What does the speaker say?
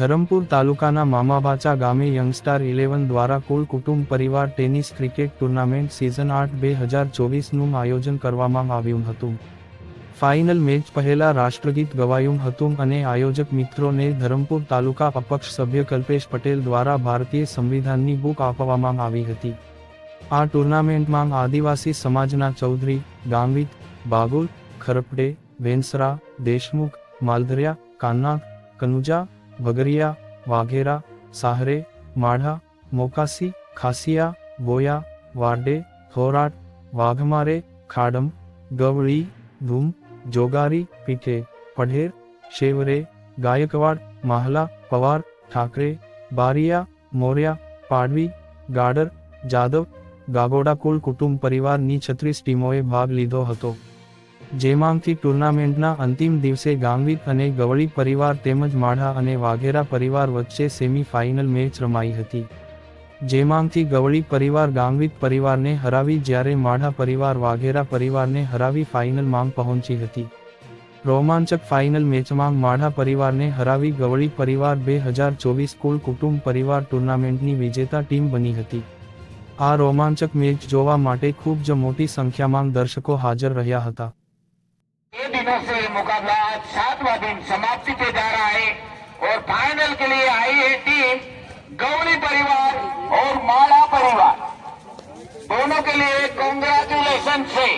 ધરમપુર તાલુકાના મામાબાચા ગામે Young Star eleven દ્વારા કુલ કુટુંબ પરિવાર ટેનિસ ક્રિકેટ ટુર્નામેન્ટ સિઝન આઠ બે હજાર ચોવીસનું આયોજન કરવામાં આવ્યું હતું. ફાઇનલ મેચ પહેલા રાષ્ટ્રગીત ગવાયું હતું અને આયોજક મિત્રોને ધરમપુર તાલુકા અપક્ષ સભ્ય કલ્પેશ પટેલ દ્વારા ભારતીય સંવિધાનની બુક આપવામાં આવી હતી. આ ટુર્નામેન્ટમાં આદિવાસી સમાજના ચૌધરી ગાંવિત બાગુલ, ખરપડે વેન્સરા દેશમુખ, માલધરિયા, કાન્ના, કનુજા, વગરિયા, વાઘેરા, સાહરે, માઢા, મોકાસી, ખાસિયા બોયા વાડે થોરાટ, વાઘમારે, ખાડમ, ગવળી, ધૂમ, જોગારી, પીઠે, પઢેર, શેવરે, ગાયકવાડ, માહલા, પવાર, ઠાકરે, બારિયા, મોર્યા, પાડવી, ગાડર, જાદવ ગાગોડા કુલ કુટુંબ પરિવારની છત્રીસ ટીમોએ ભાગ લીધો હતો. જેમાંથી ટુર્નામેન્ટના અંતિમ દિવસે ગાંગવિત અને ગવળી પરિવાર તેમજ માઢા અને વાઘેરા પરિવાર વચ્ચે સેમી ફાઇનલ મેચ રમાઈ હતી. જેમાંથી ગવળી પરિવાર ગાંગવિત પરિવારને હરાવી જ્યારે માઢા પરિવાર વાઘેરા પરિવારને હરાવી ફાઇનલ માંગ પહોંચી હતી. રોમાંચક ફાઇનલ મેચમાં માઢા પરિવારને હરાવી ગવળી પરિવાર બે હજાર ચોવીસ કુલ કુટુંબ પરિવાર ટુર્નામેન્ટની વિજેતા ટીમ બની હતી. આ રોમાંચક મેચ જોવા માટે ખૂબ જ મોટી સંખ્યામાં દર્શકો હાજર રહ્યા હતા. ये दिनों से ये मुकाबला आज सातवां दिन समाप्ति पे जा रहा है और फाइनल के लिए आई है टीम गौरी परिवार और माला परिवार दोनों के लिए कॉन्ग्रेचुलेशन है